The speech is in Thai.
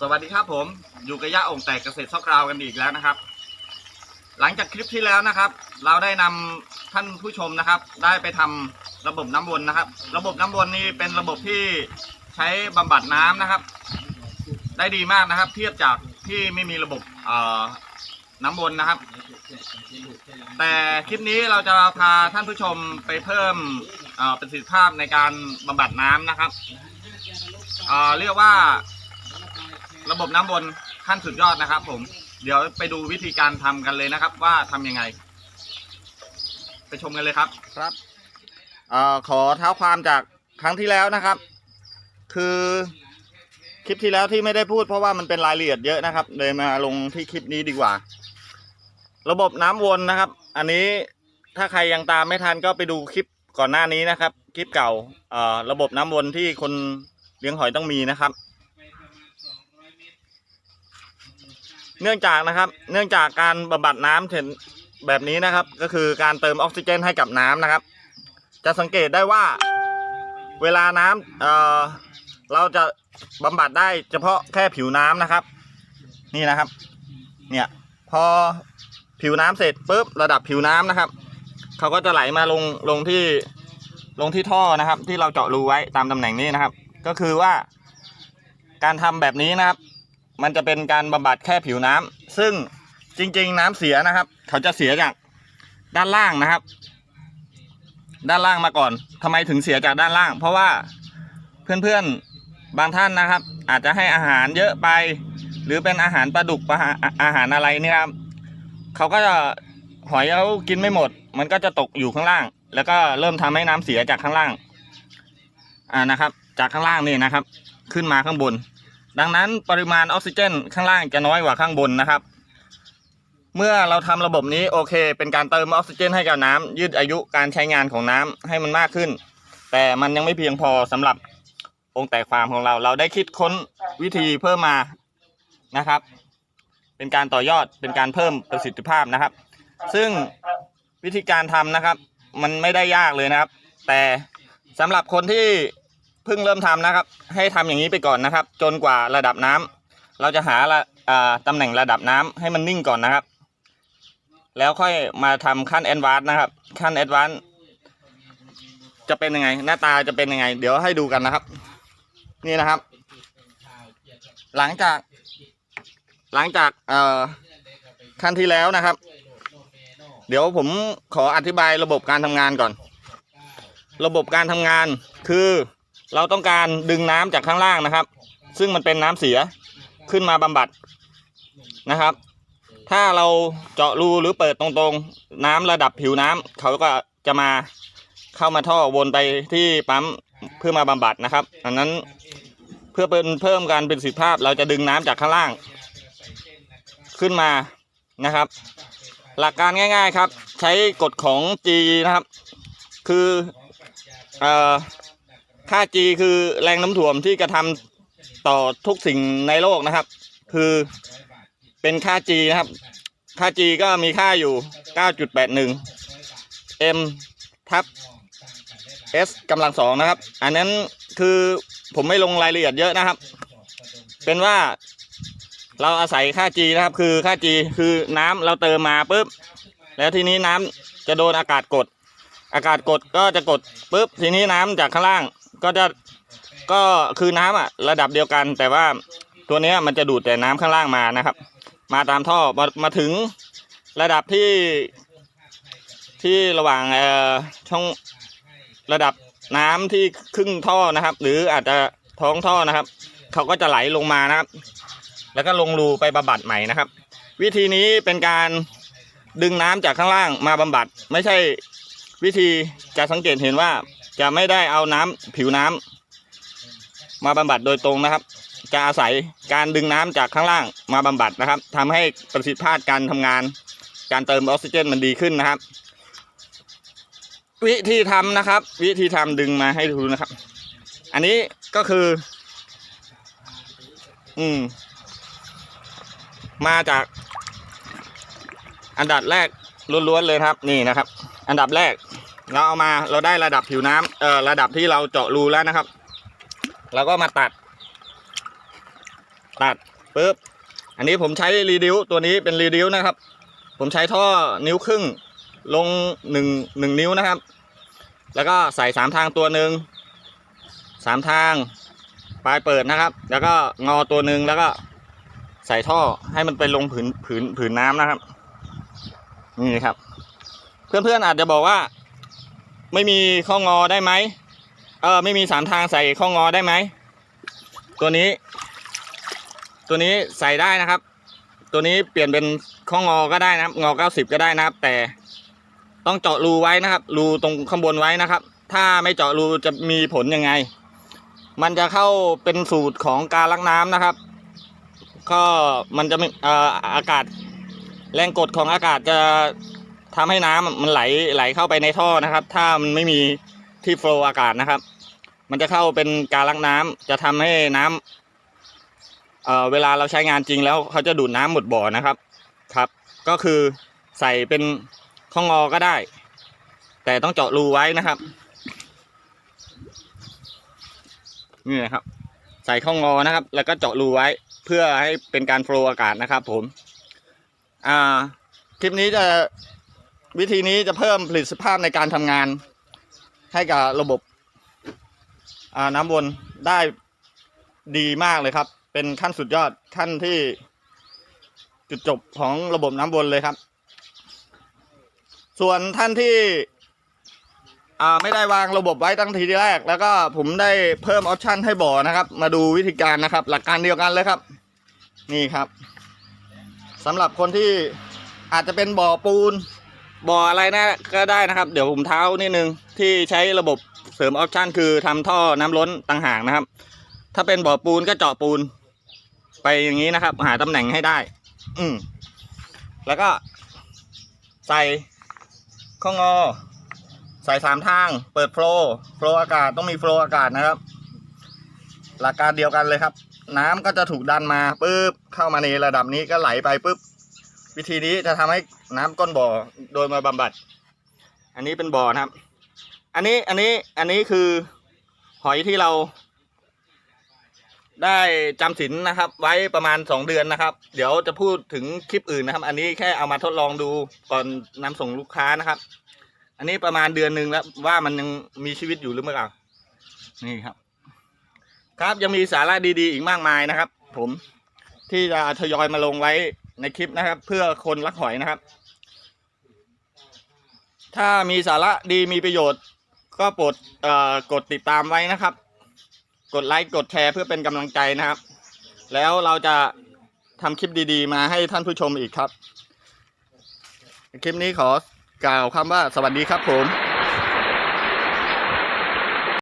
สวัสดีครับผมอยู่กับย่าองแตกเกษตรซอกราวกันอีกแล้วนะครับ หลังจากคลิปที่แล้วนะครับ เราได้นำท่านผู้ชมนะครับ ได้ไปทำระบบน้ำวนนะครับ ระบบน้ำวนนี้เป็นระบบที่ใช้บำบัดน้ำนะครับ ได้ดีมากนะครับ เทียบจากที่ไม่มีระบบเอ่อน้ำวนนะครับ แต่คลิปนี้เราจะพาท่านผู้ชมไปเพิ่มประสิทธิภาพในการบำบัดน้ำนะครับเอ่อเรียกว่า ระบบน้ำวนขั้นสุดยอดนะครับ ผม เดี๋ยวไปดูวิธีการทำกันเลยนะครับ ว่าทำยังไง ไปชมกันเลยครับ ครับเอ่อขอเท้าความจากครั้งที่แล้วนะครับ คือคลิปที่แล้วที่ไม่ได้พูดเพราะว่ามันเป็นรายละเอียดเยอะนะครับเลยมาลงที่คลิปนี้ดีกว่า ระบบน้ำวนนะครับ อันนี้ถ้าใครยังตามไม่ทันก็ไปดูคลิปก่อนหน้านี้นะครับ คลิปเก่าเอ่อระบบน้ำวนที่คนเลี้ยงหอยต้องมีนะครับ เนื่องจากนะครับ เนื่องจากการบำบัดน้ำเห็นแบบนี้นะครับ ก็คือการเติมออกซิเจนให้กับน้ำนะครับ จะสังเกตได้ว่าเวลาน้ำเอ่อเราจะบำบัดได้เฉพาะแค่ผิวน้ำนะครับ นี่นะครับ เนี่ยพอผิวน้ำเสร็จปุ๊บระดับผิวน้ำนะครับเขาก็จะไหลมาลงลงที่ลงที่ท่อนะครับ ที่เราเจาะรูไว้ตามตำแหน่งนี้นะครับ ก็คือว่าการทำแบบนี้นะครับ มันจะเป็นการบำบัดแค่ผิวน้ำซึ่งจริง ๆ น้ำเสียนะครับ เขาจะเสียจากด้านล่างนะครับ ด้านล่างมาก่อนทำไมถึงเสียจากด้านล่าง เพราะว่าเพื่อนๆบางท่านนะครับ อาจจะให้อาหารเยอะไป หรือเป็นอาหารปลาดุกปลาอาหารอะไรเนี่ยครับเขาก็จะหอยเขากินไม่หมด มันก็จะตกอยู่ข้างล่าง แล้วก็เริ่มทำให้น้ำเสียจากข้างล่าง อ่านะครับ จากข้างล่างนี่นะครับ ขึ้นมาข้างบน ดังนั้นปริมาณออกซิเจนข้างล่างจะน้อยกว่าข้างบนนะครับ เมื่อเราทำระบบนี้โอเค เป็นการเติมออกซิเจนให้กับน้ำยืดอายุการใช้งานของน้ำให้มันมากขึ้น แต่มันยังไม่เพียงพอสำหรับองค์แตกฟาร์มของเรา เราได้คิดค้นวิธีเพิ่มมานะครับ เป็นการต่อยอดเป็นการเพิ่มประสิทธิภาพนะครับ ซึ่งวิธีการทำนะครับ มันไม่ได้ยากเลยนะครับ แต่สำหรับคนที่ เพิ่งเริ่มทำนะครับ ให้ทำอย่างนี้ไปก่อนนะครับ จนกว่าระดับน้ำเราจะหาละอ่าตำแหน่งระดับน้ำให้มันนิ่งก่อนนะครับ แล้วค่อยมาทำขั้นแอดวานซ์นะครับ ขั้นแอดวานซ์จะเป็นยังไง หน้าตาจะเป็นยังไง เดี๋ยวให้ดูกันนะครับ นี่นะครับ หลังจาก หลังจากเอ่อขั้นที่แล้วนะครับ เดี๋ยวผมขออธิบายระบบการทำงานก่อน ระบบการทำงานคือ เราต้องการดึงน้ำจากข้างล่างนะครับ ซึ่งมันเป็นน้ำเสียขึ้นมาบำบัดนะครับ ถ้าเราเจาะรูหรือเปิดตรงๆ น้ำระดับผิวน้ำเขาก็จะมาเข้ามาท่อวนไปที่ปั๊มเพื่อมาบำบัดนะครับ อันนั้นเพื่อเป็นเพิ่มการเป็นสิทธิภาพ เราจะดึงน้ำจากข้างล่าง ขึ้นมานะครับ หลักการง่าย ๆครับ ใช้กฎของ G นะครับ คือเอ่อ ค่า G คือแรงน้ำถ่วงที่กระทำต่อทุกสิ่งในโลกนะครับ คือเป็นค่า G นะครับ ค่า G ก็มีค่าอยู่ 9.81 m ทับ s กำลังสองนะครับ อันนั้นคือผมไม่ลงรายละเอียดเยอะนะครับ เป็นว่าเราอาศัยค่า G นะครับ คือค่า G คือน้ำเราเติมมาปุ๊บ แล้วทีนี้น้ำจะโดนอากาศกด อากาศกดก็จะกดปุ๊บ ทีนี้น้ำจากข้างล่าง ก็จะก็คือน้ำอะ ระดับเดียวกัน แต่ว่าตัวเนี้ยมันจะดูดแต่น้ำข้างล่างมานะครับ มาตามท่อมามาถึงระดับที่ที่ระหว่างเอ่อช่องระดับน้ำที่ครึ่งท่อนะครับ หรืออาจจะท้องท่อนะครับเขาก็จะไหลลงมานะครับ แล้วก็ลงรูไปบำบัดใหม่นะครับ วิธีนี้เป็นการดึงน้ำจากข้างล่างมาบำบัด ไม่ใช่วิธีจะสังเกตเห็นว่า จะไม่ได้เอาน้ำผิวน้ำมาบำบัดโดยตรงนะครับ จะอาศัยการดึงน้ำจากข้างล่างมาบำบัดนะครับทำให้ประสิทธิภาพการทำงาน การเติมออกซิเจนมันดีขึ้นนะครับ วิธีทำนะครับ วิธีทำดึงมาให้ดูนะครับ อันนี้ก็คือ อืม มาจาก อันดับแรกล้วนๆเลยครับ นี่นะครับ อันดับแรก เราเอามาเราได้ระดับผิวน้ำเอ่อระดับที่เราเจาะรูแล้วนะครับเราก็มาตัด ตัดปุ๊บอันนี้ผมใช้รีดิวตัวนี้เป็นรีดิวนะครับ ผมใช้ท่อนิ้วครึ่งลงหนึ่งหนึ่งนิ้วนะครับ แล้วก็ใส่สามทางตัวหนึ่งสามทางปลายเปิดนะครับ แล้วก็งอตัวหนึ่งแล้วก็ใส่ท่อให้มันไปลงผืนผืนผืนน้ำนะครับ นี่ครับ เพื่อนๆอาจจะบอกว่า ไม่มีข้องอได้ไหมเออไม่มีสามทางใส่ข้องอได้ไหมตัวนี้ ตัวนี้ใส่ได้นะครับ ตัวนี้เปลี่ยนเป็นข้องอก็ได้นะครับ งอเก้าสิบก็ได้นะครับ แต่ต้องเจาะรูไว้นะครับ รูตรงข้างบนไว้นะครับ ถ้าไม่เจาะรูจะมีผลยังไง มันจะเข้าเป็นสูตรของการลักน้ำนะครับ ก็มันจะไม่เอ่ออากาศแรงกดของอากาศจะ ทำให้น้ำมันไหลไหลเข้าไปในท่อนะครับ ถ้ามันไม่มีที่โฟล์อากาศนะครับ มันจะเข้าเป็นการลักน้ำจะทำให้น้ำเอ่อเวลาเราใช้งานจริงแล้วเขาจะดูดน้ำหมดบ่อนะครับครับ ก็คือใส่เป็นข้องอก็ได้ แต่ต้องเจาะรูไว้นะครับนี่นะครับ ใส่ข้องอนะครับ แล้วก็เจาะรูไว้เพื่อให้เป็นการโฟล์อากาศนะครับ ผม อ่าคลิปนี้จะ วิธีนี้จะเพิ่มประสิทธิภาพในการทำงาน ให้กับระบบน้ำวนได้ดีมากเลยครับ เป็นขั้นสุดยอดขั้นที่จุดจบของระบบน้ำวนเลยครับ ส่วนท่านที่ไม่ได้วางระบบไว้ตั้งทีแรก แล้วก็ผมได้เพิ่มออปชันให้บ่อนะครับ มาดูวิธีการนะครับ หลักการเดียวกันเลยครับ นี่ครับสำหรับคนที่อาจจะเป็นบ่อปูน บ่ออะไรนะก็ได้นะครับ เดี๋ยวผมเท้านิดนึงที่ใช้ระบบเสริมออปชันคือทำท่อน้ำล้นต่างหากนะครับ ถ้าเป็นบ่อปูนก็เจาะปูน ไปอย่างนี้นะครับ หาตำแหน่งให้ได้ อืมแล้วก็ใส่ข้องอ ใส่สามทาง เปิดโฟลว์โฟลว์อากาศต้องมีโฟลว์อากาศนะครับ หลักการเดียวกันเลยครับ น้ำก็จะถูกดันมาปุ๊บเข้ามาในระดับนี้ก็ไหลไปปุ๊บ วิธีนี้จะทำให้น้ำก้นบ่อโดยมาบำบัด อันนี้เป็นบ่อนะครับ อันนี้อันนี้อันนี้คือหอยที่เรา ได้จำศีลนะครับ ไว้ประมาณสองเดือนนะครับ เดี๋ยวจะพูดถึงคลิปอื่นนะครับ อันนี้แค่เอามาทดลองดูก่อนนำส่งลูกค้านะครับ อันนี้ประมาณเดือนหนึ่งแล้วว่ามันยังมีชีวิตอยู่หรือเปล่านี่ครับ ครับยังมีสาระดีๆ อีกมากมายนะครับ ผมที่จะทยอยมาลงไว้ ในคลิปนะครับ เพื่อคนรักหอยนะครับ ถ้ามีสาระดีมีประโยชน์ ก็โปรดอ่อกดติดตามไว้นะครับ กดไลค์กดแชร์เพื่อเป็นกำลังใจนะครับ แล้วเราจะทำคลิปดีๆ มาให้ท่านผู้ชมอีกครับ คลิปนี้ขอกล่าวคำว่าสวัสดีครับผม